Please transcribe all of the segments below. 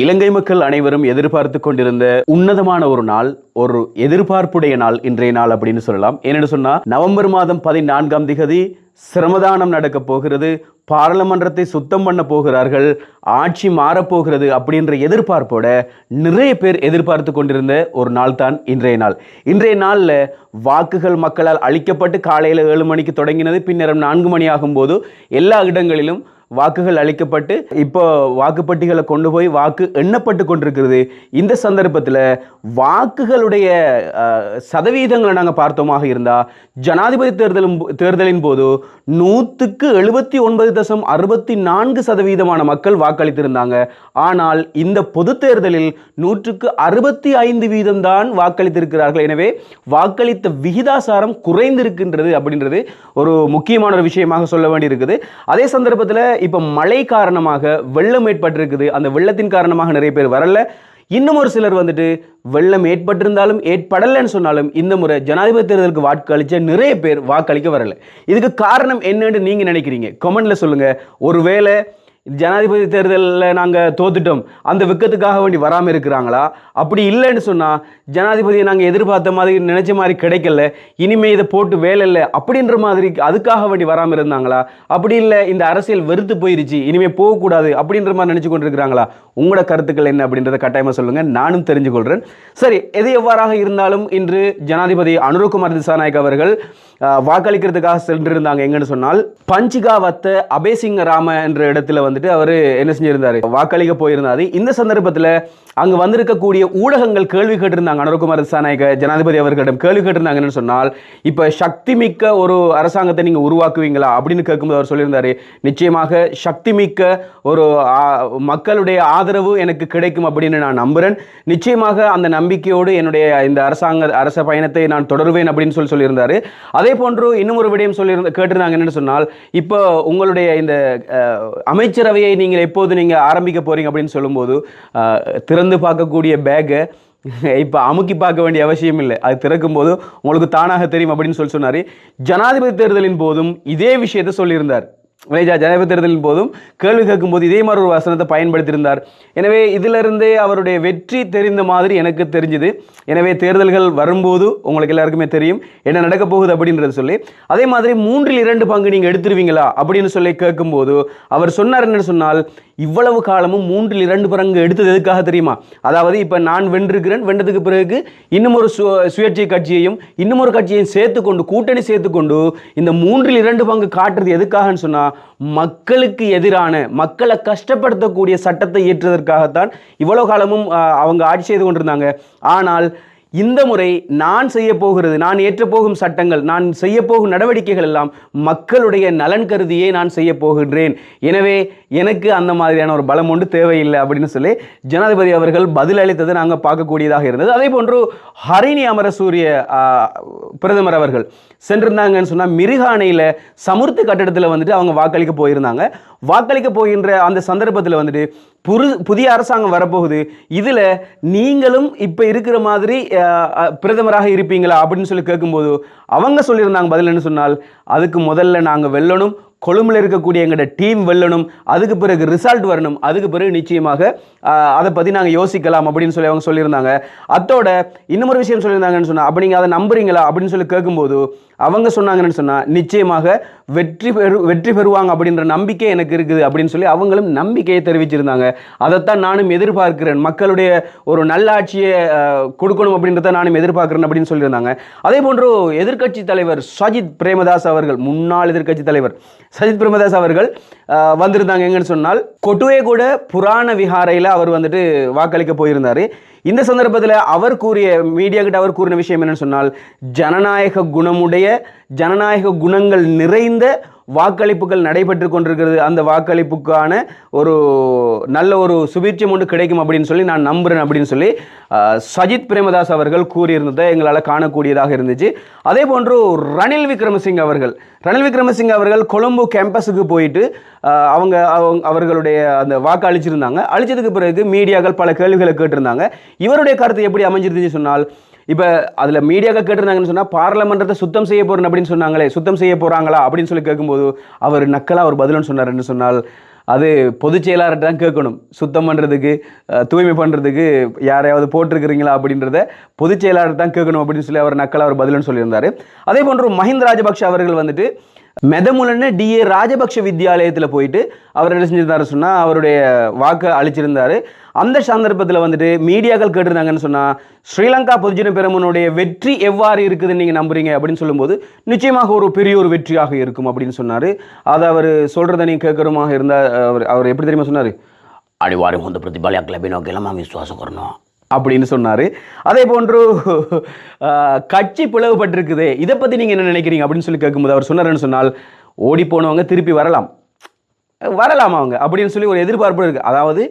இலங்கை மக்கள் அனைவரும் எதிர்பார்த்து கொண்டிருந்த உன்னதமான ஒரு நாள் ஒரு எதிர்பார்ப்புடைய நாள் இன்றைய நாள் அப்படின்னு சொல்லலாம். ஏன்னு சொன்னா நவம்பர் மாதம் பதினான்காம் திகதி சிரமதானம் நடக்க போகிறது பாராளுமன்றத்தை சுத்தம் பண்ண போகிறார்கள் ஆட்சி மாறப்போகிறது அப்படின்ற எதிர்பார்ப்போட நிறைய பேர் எதிர்பார்த்து கொண்டிருந்த ஒரு நாள் தான் இன்றைய நாள். இன்றைய நாளில் வாக்குகள் மக்களால் அளிக்கப்பட்டு காலையில் ஏழு மணிக்கு தொடங்கினது பின்னரம் நான்கு மணி ஆகும்போது எல்லா இடங்களிலும் வாக்குகள் அளிக்கப்பட்டு இப்போ வாக்குப்பட்டிகளை கொண்டு போய் வாக்கு எண்ணப்பட்டு கொண்டிருக்கிறது. இந்த சந்தர்ப்பத்தில் வாக்குகளுடைய சதவீதங்களை நாங்கள் பார்த்தோமாக இருந்தால் ஜனாதிபதி தேர்தலும் தேர்தலின் போது நூற்றுக்கு எழுபத்தி ஒன்பது தசம் அறுபத்தி நான்கு சதவீதமான மக்கள் வாக்களித்திருந்தாங்க. ஆனால் இந்த பொது தேர்தலில் நூற்றுக்கு அறுபத்தி ஐந்து வீதம்தான் வாக்களித்திருக்கிறார்கள். எனவே வாக்களித்த விகிதாசாரம் குறைந்திருக்கின்றது அப்படின்றது ஒரு முக்கியமான ஒரு விஷயமாக சொல்ல வேண்டியிருக்குது. அதே சந்தர்ப்பத்தில் இப்போ மழை காரணமாக வெள்ளம் ஏற்பட்டிருக்குது. அந்த வெள்ளத்தின் காரணமாக நிறைய பேர் வரல. இன்னும் ஒரு சிலர் வந்துட்டு வெள்ளம் ஏற்பட்டிருந்தாலும் ஏற்படலைன்னு சொன்னாலும் இந்த முறை ஜனாதிபதி தேர்தலுக்கு வாக்களிச்ச நிறைய பேர் வாக்களிக்க வரல. இதுக்கு காரணம் என்னன்னு நீங்கள் நினைக்கிறீங்க? கமெண்டில் சொல்லுங்கள் ஒருவேளை ஜனாதிபதி தேர்தலில் நாங்கள் தோத்துட்டோம். அந்த வெக்கத்துக்காக வேண்டி வராமல் இருக்கிறாங்களா? அப்படி இல்லைன்னு சொன்னால் ஜனாதிபதியை நாங்கள் எதிர்பார்த்த மாதிரி நினச்ச மாதிரி கிடைக்கல. இனிமே இதை போட்டு வேலை இல்லை. அப்படின்ற மாதிரி அதுக்காக வேண்டி வராமல் இருந்தாங்களா? அப்படி இல்லை இந்த அரசியல் வெறுத்து போயிருச்சு. இனிமேல் போகக்கூடாது அப்படின்ற மாதிரி நினச்சி கொண்டிருக்கிறாங்களா? உங்களோட கருத்துக்கள் என்ன அப்படின்றத கட்டாயமாக சொல்லுங்கள் நானும் தெரிஞ்சுக்கொள்கிறேன் சரி எது எவ்வாறாக இருந்தாலும் இன்று ஜனாதிபதி அனுரகுமார் திசாநாயக் அவர்கள் வாக்களிக்கிறதுக்காக சென்றிருந்தாங்க. எங்கன்னு சொன்னால் பஞ்சிகாவத்த அபேசிங்க ராம என்ற இடத்துல வந்துட்டு அவர் என்ன செஞ்சிருந்தாரு? வாக்களிக்க போயிருந்தாரு. இந்த சந்தர்ப்பத்தில் அங்கே வந்திருக்கக்கூடிய ஊடகங்கள் கேள்வி கேட்டிருந்தாங்க. அனுரகுமார் திசாநாயக ஜனாதிபதி அவர்களிடம் கேள்வி கேட்டிருந்தாங்கன்னு சொன்னால் இப்போ சக்தி மிக்க ஒரு அரசாங்கத்தை நீங்கள் உருவாக்குவீங்களா? அப்படின்னு கேட்கும்போது அவர் சொல்லியிருந்தாரு நிச்சயமாக சக்தி மிக்க ஒரு மக்களுடைய ஆதரவு எனக்கு கிடைக்கும் அப்படின்னு நான் நம்புகிறேன் நிச்சயமாக அந்த நம்பிக்கையோடு என்னுடைய இந்த அரசாங்க அரச பயணத்தை நான் தொடருவேன் அப்படின்னு சொல்லி சொல்லியிருந்தாரு. அதே போன்று இன்னும் ஒரு விடயம் சொல்லியிருந்த கேட்டிருந்தாங்க. என்னன்னு சொன்னால் இப்போ உங்களுடைய இந்த அமைச்சர் அமைச்சரவையை நீங்கள் எப்போது நீங்கள் ஆரம்பிக்க போறீங்க அப்படின்னு சொல்லும்போது திறந்து பார்க்கக்கூடிய பேக்கை இப்போ அமுக்கி பார்க்க வேண்டிய அவசியம் இல்லை. அது திறக்கும் போது உங்களுக்கு தானாக தெரியும் அப்படின்னு சொல்லி சொன்னார். ஜனாதிபதி தேர்தலின் போதும் இதே விஷயத்தை சொல்லியிருந்தார். விளைஜா ஜனாதிபதி தேர்தலின் போதும் கேள்வி கேட்கும்போது இதே மாதிரி ஒரு வசனத்தை பயன்படுத்தியிருந்தார். எனவே இதிலிருந்தே அவருடைய வெற்றி தெரிந்த மாதிரி எனக்கு தெரிஞ்சுது. எனவே தேர்தல்கள் வரும்போது உங்களுக்கு எல்லாருக்குமே தெரியும் என்ன நடக்க போகுது அப்படின்றது சொல்லி. அதே மாதிரி மூன்றில் இரண்டு பங்கு நீங்கள் எடுத்துருவீங்களா அப்படின்னு சொல்லி கேட்கும்போது அவர் சொன்னார் என்ன சொன்னால் இவ்வளவு காலமும் மூன்றில் இரண்டு பங்கு எடுத்தது எதுக்காக தெரியுமா? அதாவது இப்போ நான் வென்றிருக்கிறேன் வென்றதுக்கு பிறகு இன்னும் ஒரு சு சுயேட்சை கட்சியையும் இன்னும் ஒரு கட்சியையும் சேர்த்துக்கொண்டு கூட்டணி சேர்த்துக்கொண்டு இந்த மூன்றில் இரண்டு பங்கு காட்டுறது எதுக்காகன்னு சொன்னால் மக்களுக்கு எதிரான மக்களை கஷ்டப்படுத்தக்கூடிய சட்டத்தை இயற்றுவதற்காகத்தான் இவ்வளவு காலமும் அவங்க ஆட்சி செய்து கொண்டிருந்தாங்க. ஆனால் இந்த முறை நான் செய்ய போகிறது நான் ஏற்றப்போகும் சட்டங்கள் நான் செய்ய போகும் நடவடிக்கைகள் எல்லாம் மக்களுடைய நலன் கருதியே நான் செய்ய போகின்றேன். எனவே எனக்கு அந்த மாதிரியான ஒரு பலம் ஒன்று தேவையில்லை அப்படின்னு சொல்லி ஜனாதிபதி அவர்கள் பதில் அளித்தது நாங்கள் பார்க்கக்கூடியதாக இருந்தது. அதே போன்று ஹரிணி அமரசூரிய பிரதமர் அவர்கள் சென்றிருந்தாங்கன்னு சொன்னால் மிருகானையில் சமுர்த்தி கட்டடத்தில் வந்துட்டு அவங்க வாக்களிக்க போயிருந்தாங்க. வாக்களிக்க போகின்ற அந்த சந்தர்ப்பத்தில் வந்துட்டு புது புதிய அரசாங்கம் வரப்போகுது. இதில் நீங்களும் இப்போ இருக்கிற மாதிரி பிரதமராக இருப்பீங்களா அப்படின்னு சொல்லி கேட்கும்போது அவங்க சொல்லியிருந்தாங்க பதில் என்ன சொன்னால் அதுக்கு முதல்ல நாங்கள் வெல்லணும். கொழும்புல இருக்கக்கூடிய எங்களோட டீம் வெல்லணும். அதுக்கு பிறகு ரிசல்ட் வரணும். அதுக்கு பிறகு நிச்சயமாக அதை பற்றி நாங்கள் யோசிக்கலாம் அப்படின்னு சொல்லி அவங்க சொல்லியிருந்தாங்க. அத்தோட இன்னொரு விஷயம் சொல்லியிருந்தாங்கன்னு சொன்னால் அப்போ நீங்கள் அதை நம்புறீங்களா? அப்படின்னு சொல்லி கேட்கும்போது அவங்க சொன்னாங்கன்னு சொன்னால் நிச்சயமாக வெற்றி பெறு வெற்றி பெறுவாங்க அப்படின்ற நம்பிக்கை எனக்கு இருக்குது அப்படின்னு சொல்லி அவங்களும் நம்பிக்கையை தெரிவிச்சிருந்தாங்க. அதைத்தான் நானும் எதிர்பார்க்கிறேன். மக்களுடைய ஒரு நல்லாட்சியை கொடுக்கணும் அப்படின்றத நானும் எதிர்பார்க்கிறேன் அப்படின்னு சொல்லியிருந்தாங்க. அதே போன்று எதிர்க்கட்சி தலைவர் சஜித் பிரேமதாஸ் அவர்கள் முன்னாள் எதிர்க்கட்சி தலைவர் சஜித் பிரேமதாஸ் அவர்கள் வந்திருந்தாங்க. எங்கன்னு சொன்னால் கொட்டுவே கூட புராண விஹாரையில் அவர் வந்துட்டு வாக்களிக்க போயிருந்தார். இந்த சந்தர்ப்பத்தில் அவர் கூறிய மீடியா கிட்ட அவர் கூறின விஷயம் என்னன்னு சொன்னால் ஜனநாயக குணமுடைய ஜனநாயக குணங்கள் நிறைந்த வாக்களிப்புகள் நடைபெற்று கொண்டிருக்கிறது. அந்த வாக்களிப்புக்கான ஒரு நல்ல ஒரு சுபீட்சம் ஒன்று கிடைக்கும் அப்படின்னு சொல்லி நான் நம்புகிறேன் அப்படின்னு சொல்லி சஜித் பிரேமதாஸ் அவர்கள் கூறியிருந்ததை எங்களால் காணக்கூடியதாக இருந்துச்சு. அதே போன்று ரணில் விக்ரமசிங் அவர்கள். ரணில் விக்ரமசிங் அவர்கள் கொழும்பு கேம்பஸுக்கு போயிட்டு அவங்க அவங்க அவர்களுடைய அந்த வாக்கு அழிச்சிருந்தாங்க அழிச்சதுக்கு பிறகு மீடியாக்கள் பல கேள்விகளை கேட்டிருந்தாங்க. இவருடைய கருத்து எப்படி அமைஞ்சிருந்துச்சு சொன்னால் இப்போ அதில் மீடியாக்கள் கேட்டிருந்தாங்கன்னு சொன்னால் பார்லமெண்டத்தை சுத்தம் செய்ய போகிறேன் அப்படின்னு சொன்னாங்களே சுத்தம் செய்ய போகிறாங்களா அப்படின்னு சொல்லி கேட்கும்போது அவர் நக்கலாக அவர் பதிலுன்னு சொன்னார் என்று சொன்னால் அது பொதுச் செயலாளர்கிட்ட தான் கேட்கணும். சுத்தம் பண்ணுறதுக்கு தூய்மை பண்ணுறதுக்கு யாரையாவது போட்டிருக்கிறீங்களா அப்படின்றத பொதுச் செயலாளர் தான் கேட்கணும் அப்படின்னு சொல்லி அவர் நக்கலாக அவர் பதிலுன்னு சொல்லியிருந்தார். அதே போன்று மஹிந்த ராஜபக்ஷ அவர்கள் வந்துட்டு மெதமுலன்னு டிஏ ராஜபக்ஷ வித்யாலயத்தில் போயிட்டு அவர் என்ன செஞ்சிருந்தாரு சொன்னால் அவருடைய வாக்கை அழிச்சிருந்தார் அந்த சந்தர்ப்பத்தில் வந்துட்டு மீடியாக்கள் கேட்டிருந்தாங்கன்னு சொன்னால் ஸ்ரீலங்கா பொதுஜன பெருமனுடைய வெற்றி எவ்வாறு இருக்குதுன்னு நீங்கள் நம்புறீங்க அப்படின்னு சொல்லும்போது நிச்சயமாக ஒரு பெரிய ஒரு வெற்றியாக இருக்கும் அப்படின்னு சொன்னார். அதை அவர் சொல்கிறத நீங்கள் கேட்குறமாக இருந்தால் அவர் அவர் எப்படி தெரியுமா சொன்னார்? அடிவாரி வந்து பிரதிபலியாக்களை போய் நோக்கி எல்லாமே விசுவாசம் அப்படின்னு சொன்னார். அதே போன்று கட்சி பிளவுபட்டிருக்குது இதை பற்றி நீங்கள் என்ன நினைக்கிறீங்க அப்படின்னு சொல்லி கேட்கும்போது அவர் சொன்னாருன்னு சொன்னால் ஓடி போனவங்க திருப்பி வரலாம். வரலாம் அவங்க அப்படின்னு சொல்லி ஒரு எதிர்பார்ப்பு இருக்குது அதாவது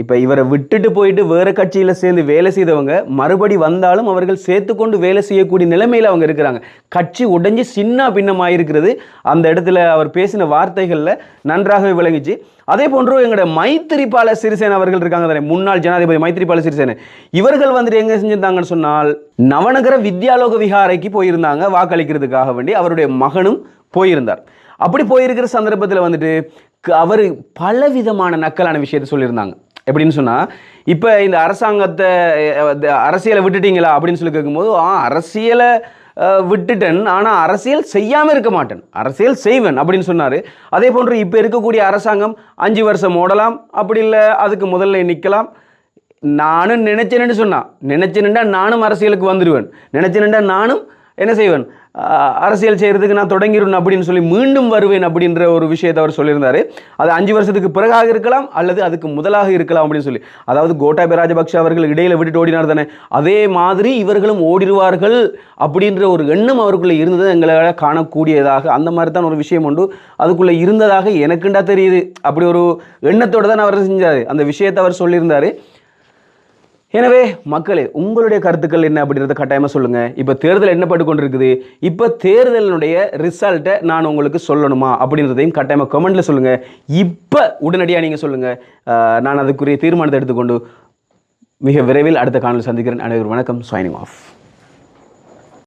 இப்போ இவரை விட்டுட்டு போயிட்டு வேறு கட்சியில் சேர்ந்து வேலை செய்தவங்க மறுபடி வந்தாலும் அவர்கள் சேர்த்துக்கொண்டு வேலை செய்யக்கூடிய நிலைமையில் அவங்க இருக்கிறாங்க. கட்சி உடைஞ்சு சின்ன பின்னமாக இருக்கிறது அந்த இடத்துல அவர் பேசின வார்த்தைகளில் நன்றாகவே விளங்கிச்சு. அதே போன்று எங்களோட மைத்திரிபால சிறிசேன அவர்கள் இருக்காங்க தானே? முன்னாள் ஜனாதிபதி மைத்திரிபால சிறிசேன. இவர்கள் வந்துட்டு எங்கே செஞ்சிருந்தாங்கன்னு சொன்னால் நவநகர வித்யாலோக விஹாரைக்கு போயிருந்தாங்க வாக்களிக்கிறதுக்காக வேண்டி அவருடைய மகனும் போயிருந்தார். அப்படி போயிருக்கிற சந்தர்ப்பத்தில் வந்துட்டு அவர் பலவிதமான நக்கலான விஷயத்தை சொல்லியிருந்தாங்க. எப்படின்னு சொன்னால் இப்போ இந்த அரசாங்கத்தை இந்த அரசியலை விட்டுட்டீங்களா அப்படின்னு சொல்லி கேட்கும்போது அரசியலை விட்டுட்டேன். ஆனால் அரசியல் செய்யாமல் இருக்க மாட்டேன். அரசியல் செய்வேன் அப்படின்னு சொன்னார். அதே போன்று இப்போ இருக்கக்கூடிய அரசாங்கம் அஞ்சு வருஷம் ஓடலாம். அப்படி இல்லை அதுக்கு முதல்ல நிற்கலாம் நானும் நினைச்சேன்னு சொன்னான் நினைச்சேன்டா நானும் அரசியலுக்கு வந்துடுவேன் நினைச்சேன்டா நானும் என்ன செய்வேன்? அரசியல் செய்கிறதுக்கு நான் தொடங்கிடுவேன் அப்படின்னு சொல்லி மீண்டும் வருவேன் அப்படின்ற ஒரு விஷயத்தை அவர் சொல்லியிருந்தார். அது அஞ்சு வருஷத்துக்கு பிறகாக இருக்கலாம் அல்லது அதுக்கு முதலாக இருக்கலாம் அப்படின்னு சொல்லி. அதாவது கோட்டாபய ராஜபக்ஷ அவர்கள் இடையில விட்டுட்டு ஓடினார் தானே. அதே மாதிரி இவர்களும் ஓடிடுவார்கள் அப்படின்ற ஒரு எண்ணம் அவருக்குள்ளே இருந்தது. எங்களால் காணக்கூடியதாக அந்த மாதிரி தான் ஒரு விஷயம் உண்டு. அதுக்குள்ளே இருந்ததாக எனக்குண்டா தெரியுது. அப்படி ஒரு எண்ணத்தோடு தான் அவர் செஞ்சார். அந்த விஷயத்தை அவர் சொல்லியிருந்தார். எனவே மக்களே உங்களுடைய கருத்துக்கள் என்ன அப்படின்றத கட்டாயமாக சொல்லுங்கள் இப்போ தேர்தல் என்னப்பட்டு கொண்டிருக்குது இப்போ தேர்தலினுடைய ரிசல்ட்டை நான் உங்களுக்கு சொல்லணுமா அப்படின்றதையும் கட்டாயமாக கமெண்ட்டில் சொல்லுங்கள் இப்போ உடனடியாக நீங்கள் சொல்லுங்கள் நான் அதுக்குரிய தீர்மானத்தை எடுத்துக்கொண்டு மிக விரைவில் அடுத்த காணொலி சந்திக்கிறேன். அனைவரும் வணக்கம். Signing off